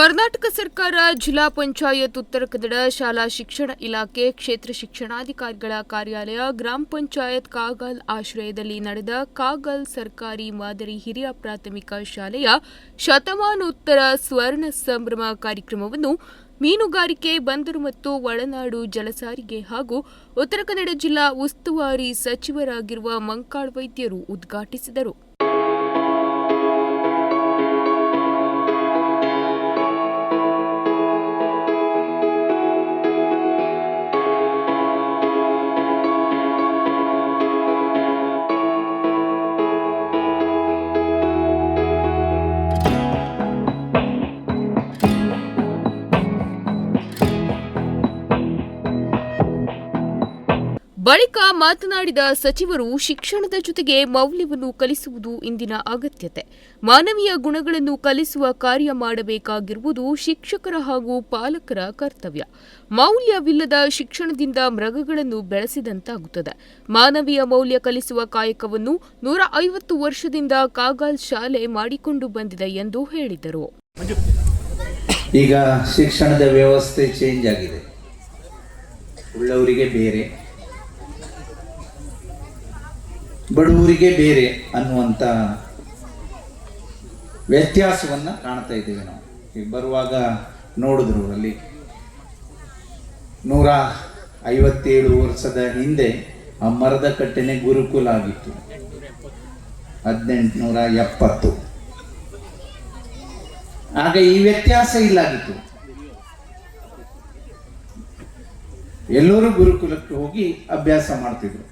ಕರ್ನಾಟಕ ಸರ್ಕಾರ ಜಿಲ್ಲಾ ಪಂಚಾಯತ್ ಉತ್ತರ ಕನ್ನಡ ಶಾಲಾ ಶಿಕ್ಷಣ ಇಲಾಖೆ ಕ್ಷೇತ್ರ ಶಿಕ್ಷಣಾಧಿಕಾರಿಗಳ ಕಾರ್ಯಾಲಯ ಗ್ರಾಮ ಪಂಚಾಯತ್ ಕಾಗಲ್ ಆಶ್ರಯದಲ್ಲಿ ನಡೆದ ಕಾಗಲ್ ಸರ್ಕಾರಿ ಮಾದರಿ ಹಿರಿಯ ಪ್ರಾಥಮಿಕ ಶಾಲೆಯ ಶತಮಾನೋತ್ತರ ಸ್ವರ್ಣ ಸಂಭ್ರಮ ಕಾರ್ಯಕ್ರಮವನ್ನು ಮೀನುಗಾರಿಕೆ, ಬಂದರು ಮತ್ತು ಒಳನಾಡು ಜಲಸಾರಿಗೆ ಹಾಗೂ ಉತ್ತರ ಕನ್ನಡ ಜಿಲ್ಲಾ ಉಸ್ತುವಾರಿ ಸಚಿವರಾಗಿರುವ ಮಂಕಾಳ್ ವೈದ್ಯರು ಉದ್ಘಾಟಿಸಿದರು. ಬಳಿಕ ಮಾತನಾಡಿದ ಸಚಿವರು, ಶಿಕ್ಷಣದ ಜೊತೆಗೆ ಮೌಲ್ಯವನ್ನು ಕಲಿಸುವುದು ಇಂದಿನ ಅಗತ್ಯತೆ. ಮಾನವೀಯ ಗುಣಗಳನ್ನು ಕಲಿಸುವ ಕಾರ್ಯ ಮಾಡಬೇಕಾಗಿರುವುದು ಶಿಕ್ಷಕರ ಹಾಗೂ ಪಾಲಕರ ಕರ್ತವ್ಯ. ಮೌಲ್ಯವಿಲ್ಲದ ಶಿಕ್ಷಣದಿಂದ ಮೃಗಗಳನ್ನು ಬೆಳೆಸಿದಂತಾಗುತ್ತದೆ. ಮಾನವೀಯ ಮೌಲ್ಯ ಕಲಿಸುವ ಕಾಯಕವನ್ನು ನೂರ ಐವತ್ತು ವರ್ಷದಿಂದ ಕಾಗಾಲ್ ಶಾಲೆ ಮಾಡಿಕೊಂಡು ಬಂದಿದೆ ಎಂದು ಹೇಳಿದರು. ಈಗ ಶಿಕ್ಷಣದ ವ್ಯವಸ್ಥೆ ಚೇಂಜ್ ಆಗಿದೆ. ಉಳ್ಳವರಿಗೆ ಬೇರೆ. ಬಡವರಿಗೆ ಬೇರೆ ಅನ್ನುವಂಥ ವ್ಯತ್ಯಾಸವನ್ನು ಕಾಣ್ತಾ ಇದ್ದೇವೆ ನಾವು. ಈಗ ಬರುವಾಗ ನೋಡಿದ್ರು ಅಲ್ಲಿ ನೂರ ಐವತ್ತೇಳು ವರ್ಷದ ಹಿಂದೆ ಆ ಮರದ ಕಟ್ಟೆನೆ ಗುರುಕುಲ ಆಗಿತ್ತು. ಹದಿನೆಂಟುನೂರ ಎಪ್ಪತ್ತು. ಆಗ ಈ ವ್ಯತ್ಯಾಸ ಇಲ್ಲಾಗಿತ್ತು. ಎಲ್ಲರೂ ಗುರುಕುಲಕ್ಕೆ ಹೋಗಿ ಅಭ್ಯಾಸ ಮಾಡ್ತಿದ್ರು.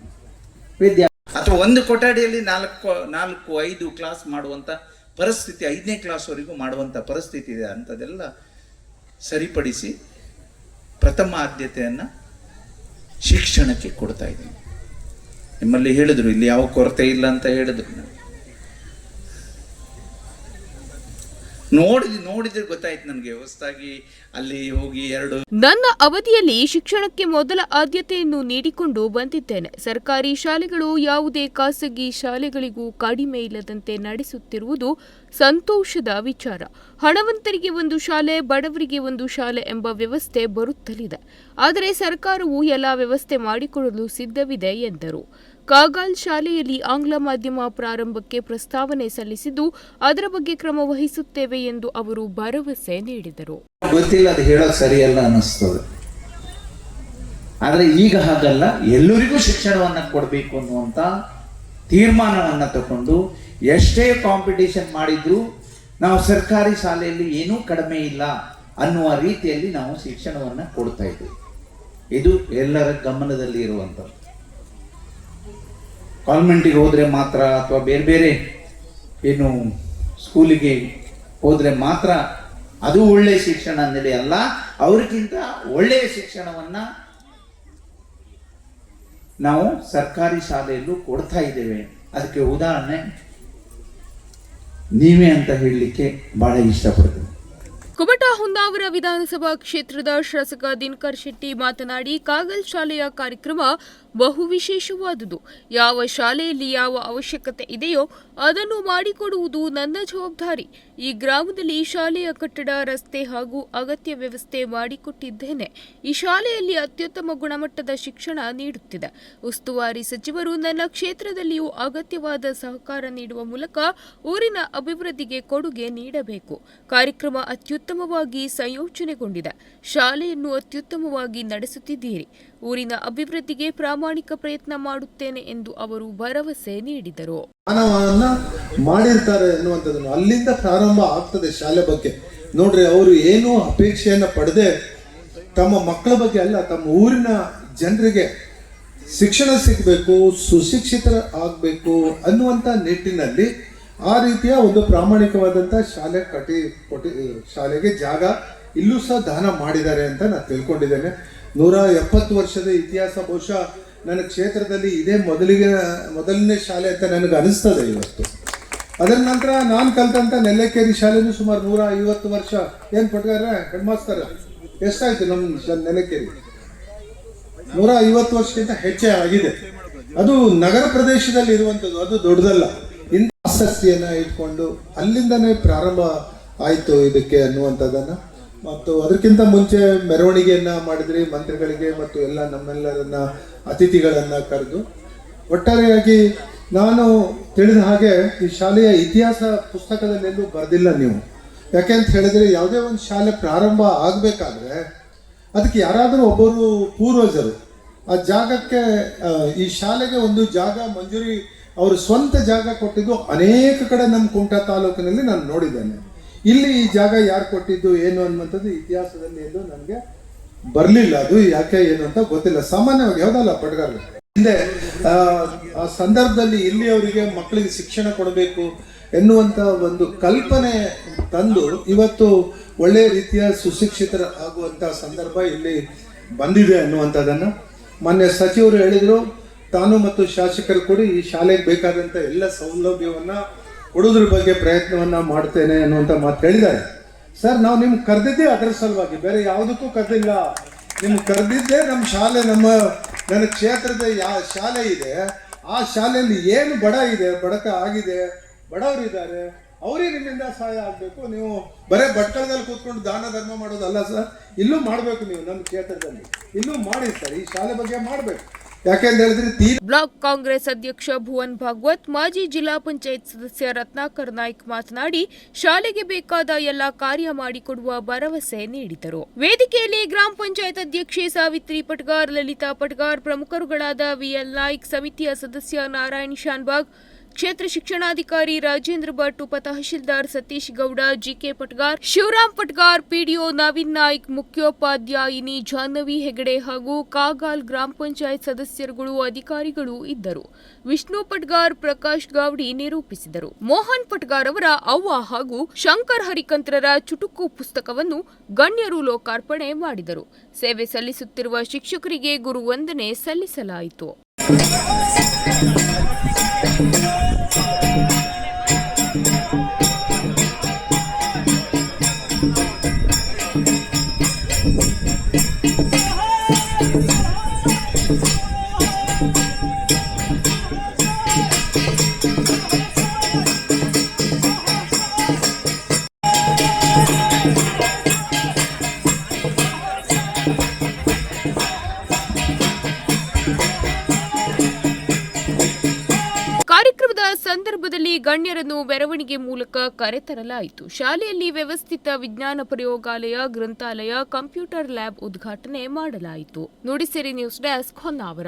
ವಿದ್ಯಾ ಅಥವಾ ಒಂದು ಕೊಠಡಿಯಲ್ಲಿ ನಾಲ್ಕು ನಾಲ್ಕು, ಐದು ಕ್ಲಾಸ್ ಮಾಡುವಂಥ ಪರಿಸ್ಥಿತಿ, ಐದನೇ ಕ್ಲಾಸ್ವರೆಗೂ ಮಾಡುವಂಥ ಪರಿಸ್ಥಿತಿ ಇದೆ ಅಂಥದ್ದೆಲ್ಲ ಸರಿಪಡಿಸಿ ಪ್ರಥಮ ಆದ್ಯತೆಯನ್ನು ಶಿಕ್ಷಣಕ್ಕೆ ಕೊಡ್ತಾ ಇದ್ದೀನಿ. ನಿಮ್ಮಲ್ಲಿ ಹೇಳಿದ್ರು, ಇಲ್ಲಿ ಯಾವ ಕೊರತೆ ಇಲ್ಲ ಅಂತ ಹೇಳಿದ್ರು. ನೋಡಿದ್, ನೋಡಿದ್ರೆ ಗೊತ್ತಾಯ್ತು ನನಗೆ. ಹೊಸದಾಗಿ ಅಲ್ಲಿ ಹೋಗಿ ಎರಡು ನನ್ನ ಅವಧಿಯಲ್ಲಿ ಶಿಕ್ಷಣಕ್ಕೆ ಮೊದಲ ಆದ್ಯತೆಯನ್ನು ನೀಡಿಕೊಂಡು ಬಂದಿದ್ದೇನೆ. ಸರ್ಕಾರಿ ಶಾಲೆಗಳು ಯಾವುದೇ ಖಾಸಗಿ ಶಾಲೆಗಳಿಗೂ ಕಡಿಮೆ ಇಲ್ಲದಂತೆ ನಡೆಸುತ್ತಿರುವುದು ಸಂತೋಷದ ವಿಚಾರ. ಹಣವಂತರಿಗೆ ಒಂದು ಶಾಲೆ, ಬಡವರಿಗೆ ಒಂದು ಶಾಲೆ ಎಂಬ ವ್ಯವಸ್ಥೆ ಬರುತ್ತಲಿದೆ. ಆದರೆ ಸರ್ಕಾರವು ಎಲ್ಲ ವ್ಯವಸ್ಥೆ ಮಾಡಿಕೊಡಲು ಸಿದ್ಧವಿದೆ ಎಂದರು. ಕಾಗಾಲ್ ಶಾಲೆಯಲ್ಲಿ ಆಂಗ್ಲ ಮಾಧ್ಯಮ ಪ್ರಾರಂಭಕ್ಕೆ ಪ್ರಸ್ತಾವನೆ ಸಲ್ಲಿಸಿದ್ದು, ಅದರ ಬಗ್ಗೆ ಕ್ರಮ ವಹಿಸುತ್ತೇವೆ ಎಂದು ಅವರು ಭರವಸೆ ನೀಡಿದರು. ಗೊತ್ತಿಲ್ಲ, ಅದು ಹೇಳೋದು ಸರಿಯಲ್ಲ ಅನ್ನಿಸ್ತದೆ. ಆದರೆ ಈಗ ಹಾಗಲ್ಲ, ಎಲ್ಲರಿಗೂ ಶಿಕ್ಷಣವನ್ನು ಕೊಡಬೇಕು ಅನ್ನುವಂಥ ತೀರ್ಮಾನವನ್ನು ತಗೊಂಡು ಎಷ್ಟೇ ಕಾಂಪಿಟೇಷನ್ ಮಾಡಿದ್ರು ನಾವು ಸರ್ಕಾರಿ ಶಾಲೆಯಲ್ಲಿ ಏನೂ ಕಡಿಮೆ ಇಲ್ಲ ಅನ್ನುವ ರೀತಿಯಲ್ಲಿ ನಾವು ಶಿಕ್ಷಣವನ್ನು ಕೊಡ್ತಾ ಇದ್ದೀವಿ ಇದು ಎಲ್ಲರ ಗಮನದಲ್ಲಿ ಇರುವಂಥದ್ದು. ಕಾನ್ವೆಂಟಿಗೆ ಹೋದರೆ ಮಾತ್ರ ಅಥವಾ ಬೇರೆ ಬೇರೆ ಏನು ಸ್ಕೂಲಿಗೆ ಹೋದರೆ ಮಾತ್ರ ಅದು ಒಳ್ಳೆಯ ಶಿಕ್ಷಣ ಅನ್ನಲಿ ಅಲ್ಲ, ಅವ್ರಿಗಿಂತ ಒಳ್ಳೆಯ ಶಿಕ್ಷಣವನ್ನು ನಾವು ಸರ್ಕಾರಿ ಶಾಲೆಯಲ್ಲೂ ಕೊಡ್ತಾ ಇದ್ದೇವೆ. ಅದಕ್ಕೆ ಉದಾಹರಣೆ, ನೀವೇ ಅಂತ ಹೇಳಲಿಕ್ಕೆ ಬಹಳ ಇಷ್ಟಪಡ್ತೀವಿ ಕುಮಟಾ ಹುಂದಾವರ ವಿಧಾನಸಭಾ ಕ್ಷೇತ್ರದ ಶಾಸಕ ದಿನಕರ್ ಶೆಟ್ಟಿ ಮಾತನಾಡಿ, ಕಾಗಲ್ ಶಾಲೆಯ ಕಾರ್ಯಕ್ರಮ ಬಹು ವಿಶೇಷವಾದುದು ಯಾವ ಶಾಲೆಯಲ್ಲಿ ಯಾವ ಅವಶ್ಯಕತೆ ಇದೆಯೋ ಅದನ್ನು ಮಾಡಿಕೊಡುವುದು ನನ್ನ ಜವಾಬ್ದಾರಿ. ಈ ಗ್ರಾಮದಲ್ಲಿ ಶಾಲೆಯ ಕಟ್ಟಡ, ರಸ್ತೆ ಹಾಗೂ ಅಗತ್ಯ ವ್ಯವಸ್ಥೆ ಮಾಡಿಕೊಟ್ಟಿದ್ದೇನೆ. ಈ ಶಾಲೆಯಲ್ಲಿ ಅತ್ಯುತ್ತಮ ಗುಣಮಟ್ಟದ ಶಿಕ್ಷಣ ನೀಡುತ್ತಿದೆ. ಉಸ್ತುವಾರಿ ಸಚಿವರು ನನ್ನ ಕ್ಷೇತ್ರದಲ್ಲಿಯೂ ಅಗತ್ಯವಾದ ಸಹಕಾರ ನೀಡುವ ಮೂಲಕ ಊರಿನ ಅಭಿವೃದ್ಧಿಗೆ ಕೊಡುಗೆ ನೀಡಬೇಕು. ಕಾರ್ಯಕ್ರಮ ಅತ್ಯುತ್ತಮವಾಗಿ ಸಂಯೋಜನೆಗೊಂಡಿದೆ. ಶಾಲೆಯನ್ನು ಅತ್ಯುತ್ತಮವಾಗಿ ನಡೆಸುತ್ತಿದ್ದೀರಿ. ಊರಿನ ಅಭಿವೃದ್ಧಿಗೆ ಪ್ರಾಮಾಣಿಕ ಪ್ರಯತ್ನ ಮಾಡುತ್ತೇನೆ ಎಂದು ಅವರು ಭರವಸೆ ನೀಡಿದರು. ಮಾಡಿರ್ತಾರೆ ಅನ್ನುವಂಥದ್ದನ್ನು ಅಲ್ಲಿಂದ ಪ್ರಾರಂಭ ಆಗ್ತದೆ ಶಾಲೆ ಬಗ್ಗೆ. ನೋಡ್ರಿ, ಅವರು ಏನು ಅಪೇಕ್ಷೆಯನ್ನ ಪಡೆದೆ ತಮ್ಮ ಮಕ್ಕಳ ಬಗ್ಗೆ ಅಲ್ಲ, ತಮ್ಮ ಊರಿನ ಜನರಿಗೆ ಶಿಕ್ಷಣ ಸಿಗಬೇಕು, ಸುಶಿಕ್ಷಿತರ ಆಗಬೇಕು ಅನ್ನುವಂಥ ನಿಟ್ಟಿನಲ್ಲಿ ಆ ರೀತಿಯ ಒಂದು ಪ್ರಾಮಾಣಿಕವಾದಂಥ ಶಾಲೆ ಕಟ್ಟಿ ಕೊಟ್ಟಿ, ಶಾಲೆಗೆ ಜಾಗ ಇಲ್ಲೂ ಸಹ ದಾನ ಮಾಡಿದ್ದಾರೆ ಅಂತ ನಾನು ತಿಳ್ಕೊಂಡಿದ್ದೇನೆ. ನೂರ ಎಪ್ಪತ್ತು ವರ್ಷದ ಇತಿಹಾಸ ಬಹುಶಃ ನನ್ನ ಕ್ಷೇತ್ರದಲ್ಲಿ ಇದೇ ಮೊದಲಿಗೆ, ಮೊದಲನೇ ಶಾಲೆ ಅಂತ ನನಗೆ ಅನಿಸ್ತದೆ ಇವತ್ತು. ಅದರ ನಂತರ ನಾನು ಕಲ್ತಂತ ನೆಲ್ಲೆಕೇರಿ ಶಾಲೆನೂ ಸುಮಾರು ನೂರ ಐವತ್ತು ವರ್ಷ. ಏನು ಪಟ್ಗಾರ ಹೆಣ್ಮಾಸ್ತರ, ಎಷ್ಟಾಯ್ತು ನಮ್ಮ ನೆಲಕೇರಿ ನೂರ ಐವತ್ತು ವರ್ಷಕ್ಕಿಂತ ಹೆಚ್ಚೇ ಆಗಿದೆ. ಅದು ನಗರ ಪ್ರದೇಶದಲ್ಲಿ ಇರುವಂಥದ್ದು, ಅದು ದೊಡ್ಡದಲ್ಲ. ಇಂಥ ಆಸಕ್ತಿಯನ್ನ ಇಟ್ಕೊಂಡು ಅಲ್ಲಿಂದನೇ ಪ್ರಾರಂಭ ಆಯಿತು ಇದಕ್ಕೆ ಅನ್ನುವಂಥದ್ದನ್ನು. ಮತ್ತು ಅದಕ್ಕಿಂತ ಮುಂಚೆ ಮೆರವಣಿಗೆಯನ್ನ ಮಾಡಿದ್ರಿ, ಮಂತ್ರಿಗಳಿಗೆ ಮತ್ತು ಎಲ್ಲ ನಮ್ಮೆಲ್ಲರನ್ನ, ಅತಿಥಿಗಳನ್ನ ಕರೆದು. ಒಟ್ಟಾರೆಯಾಗಿ ನಾನು ತಿಳಿದ ಹಾಗೆ ಈ ಶಾಲೆಯ ಇತಿಹಾಸ ಪುಸ್ತಕದಲ್ಲೆಲ್ಲೂ ಬರೆದಿಲ್ಲ ನೀವು. ಯಾಕೆ ಅಂತ ಹೇಳಿದ್ರೆ ಯಾವುದೇ ಒಂದು ಶಾಲೆ ಪ್ರಾರಂಭ ಆಗಬೇಕಾದ್ರೆ ಅದಕ್ಕೆ ಯಾರಾದರೂ ಒಬ್ಬರು ಪೂರ್ವಜರು. ಆ ಜಾಗಕ್ಕೆ ಈ ಶಾಲೆಗೆ ಒಂದು ಜಾಗ ಮಂಜೂರಿ, ಅವರು ಸ್ವಂತ ಜಾಗ ಕೊಟ್ಟಿದ್ದು ಅನೇಕ ಕಡೆ ನಮ್ಮ ಕುಂಟಾ ತಾಲೂಕಿನಲ್ಲಿ ನಾನು ನೋಡಿದ್ದೇನೆ. ಇಲ್ಲಿ ಈ ಜಾಗ ಯಾರು ಕೊಟ್ಟಿದ್ದು ಏನು ಅನ್ನುವಂಥದ್ದು ಇತಿಹಾಸದಲ್ಲಿ ಎಲ್ಲೂ ನನಗೆ ಬರಲಿಲ್ಲ ಅದು ಯಾಕೆ ಏನು ಅಂತ ಗೊತ್ತಿಲ್ಲ. ಸಾಮಾನ್ಯವಾಗಿ ಯಾವುದಲ್ಲ ಪಡ್ಗಾರ ಹಿಂದೆ ಆ, ಸಂದರ್ಭದಲ್ಲಿ ಇಲ್ಲಿ ಅವರಿಗೆ ಮಕ್ಕಳಿಗೆ ಶಿಕ್ಷಣ ಕೊಡಬೇಕು ಎನ್ನುವಂಥ ಒಂದು ಕಲ್ಪನೆ ತಂದು ಇವತ್ತು ಒಳ್ಳೆಯ ರೀತಿಯ ಸುಶಿಕ್ಷಿತರ ಆಗುವಂಥ ಸಂದರ್ಭ ಇಲ್ಲಿ ಬಂದಿದೆ ಅನ್ನುವಂಥದ್ದನ್ನು ಮೊನ್ನೆ ಸಚಿವರು ಹೇಳಿದರು. ತಾನು ಮತ್ತು ಶಾಸಕರು ಕೂಡಿ ಈ ಶಾಲೆಗೆ ಬೇಕಾದಂಥ ಎಲ್ಲ ಸೌಲಭ್ಯವನ್ನ ಕೊಡೋದ್ರ ಬಗ್ಗೆ ಪ್ರಯತ್ನವನ್ನ ಮಾಡ್ತೇನೆ ಅನ್ನುವಂತ ಮಾತು ಹೇಳಿದ್ದಾರೆ. ಸರ್, ನಾವು ನಿಮ್ಗೆ ಕರೆದಿದ್ದೇ ಅದರ ಸಲುವಾಗಿ, ಬೇರೆ ಯಾವುದಕ್ಕೂ ಕರೆದಿಲ್ಲ. ನಿಮ್ಗೆ ಕರೆದಿದ್ದೇ ನಮ್ಮ ಶಾಲೆ, ನಮ್ಮ, ನನ್ನ ಕ್ಷೇತ್ರದ ಯಾ, ಶಾಲೆ ಇದೆ. ಆ ಶಾಲೆಯಲ್ಲಿ ಏನು ಬಡ ಇದೆ, ಬಡಕ ಆಗಿದೆ ಬಡವರಿದ್ದಾರೆ ಅವರಿಗೆ ನಿಮ್ಮಿಂದ ಸಹಾಯ ಆಗಬೇಕು. ನೀವು ಬರೀ ಭಟ್ಕಳದಲ್ಲಿ ಕೂತ್ಕೊಂಡು ದಾನ, ಧರ್ಮ ಮಾಡೋದಲ್ಲ ಸರ್? ಇಲ್ಲೂ ಮಾಡಬೇಕು ನೀವು ನಮ್ಮ ಕ್ಷೇತ್ರದಲ್ಲಿ. ಇಲ್ಲೂ ಮಾಡಿ ಸರ್, ಈ ಶಾಲೆ ಬಗ್ಗೆ ಮಾಡಬೇಕು. ಬ್ಲಾಕ್ ಕಾಂಗ್ರೆಸ್ ಅಧ್ಯಕ್ಷ ಭುವನ್ ಭಾಗವತ್, ಮಾಜಿ ಜಿಲ್ಲಾ ಪಂಚಾಯತ್ ಸದಸ್ಯ ರತ್ನಾಕರ್ ನಾಯ್ಕ್ ಮಾತನಾಡಿ, ಶಾಲೆಗೆ ಬೇಕಾದ ಎಲ್ಲ ಕಾರ್ಯ ಮಾಡಿಕೊಡುವ ಭರವಸೆ ನೀಡಿದರು. ವೇದಿಕೆಯಲ್ಲಿ ಗ್ರಾಮ ಪಂಚಾಯತ್ ಅಧ್ಯಕ್ಷೆ ಸಾವಿತ್ರಿ ಪಟ್ಗಾರ್, ಲಲಿತಾ ಪಟ್ಗಾರ್, ಪ್ರಮುಖರುಗಳಾದ ವಿಎಲ್ ನಾಯ್ಕ್, ಸಮಿತಿಯ ಸದಸ್ಯ ನಾರಾಯಣ್ ಶಾನ್ಬಾಗ್ ಕ್ಷೇತ್ರ ಶಿಕ್ಷಣಾಧಿಕಾರಿ ರಾಜೇಂದ್ರ ಭಟ್, ಉಪ ತಹಶೀಲ್ದಾರ್ ಸತೀಶ್ ಗೌಡ, ಜಿಕೆ ಪಟ್ಗಾರ್, ಶಿವರಾಮ್ ಪಟ್ಗಾರ್, ಪಿಡಿಒ ನವೀನ್ ನಾಯ್ಕ್, ಮುಖ್ಯೋಪಾಧ್ಯಾಯಿನಿ ಜಾಹ್ನವಿ ಹೆಗಡೆ ಹಾಗೂ ಕಾಗಾಲ್ ಗ್ರಾಮ ಪಂಚಾಯತ್ ಸದಸ್ಯರುಗಳು, ಅಧಿಕಾರಿಗಳು ಇದ್ದರು. ವಿಷ್ಣು ಪಟ್ಗಾರ್, ಪ್ರಕಾಶ್ ಗಾವಡಿ ನಿರೂಪಿಸಿದರು. ಮೋಹನ್ ಪಟ್ಗಾರ್ ಅವರ ಅವ್ವ ಹಾಗೂ ಶಂಕರ್ ಹರಿಕಂತ್ರರ ಚುಟುಕು ಪುಸ್ತಕವನ್ನು ಗಣ್ಯರು ಲೋಕಾರ್ಪಣೆ ಮಾಡಿದರು. ಸೇವೆ ಸಲ್ಲಿಸುತ್ತಿರುವ ಶಿಕ್ಷಕರಿಗೆ ಗುರುವಂದನೆ ಸಲ್ಲಿಸಲಾಯಿತು. Thank you. ಸಂದರ್ಭದಲ್ಲಿ ಗಣ್ಯರನ್ನು ಮೆರವಣಿಗೆ ಮೂಲಕ ಕರೆತರಲಾಯಿತು. ಶಾಲೆಯಲ್ಲಿ ವ್ಯವಸ್ಥಿತ ವಿಜ್ಞಾನ ಪ್ರಯೋಗಾಲಯ, ಗ್ರಂಥಾಲಯ, ಕಂಪ್ಯೂಟರ್ ಲ್ಯಾಬ್ ಉದ್ಘಾಟನೆ ಮಾಡಲಾಯಿತು. Nudisiri news desk Honnavar.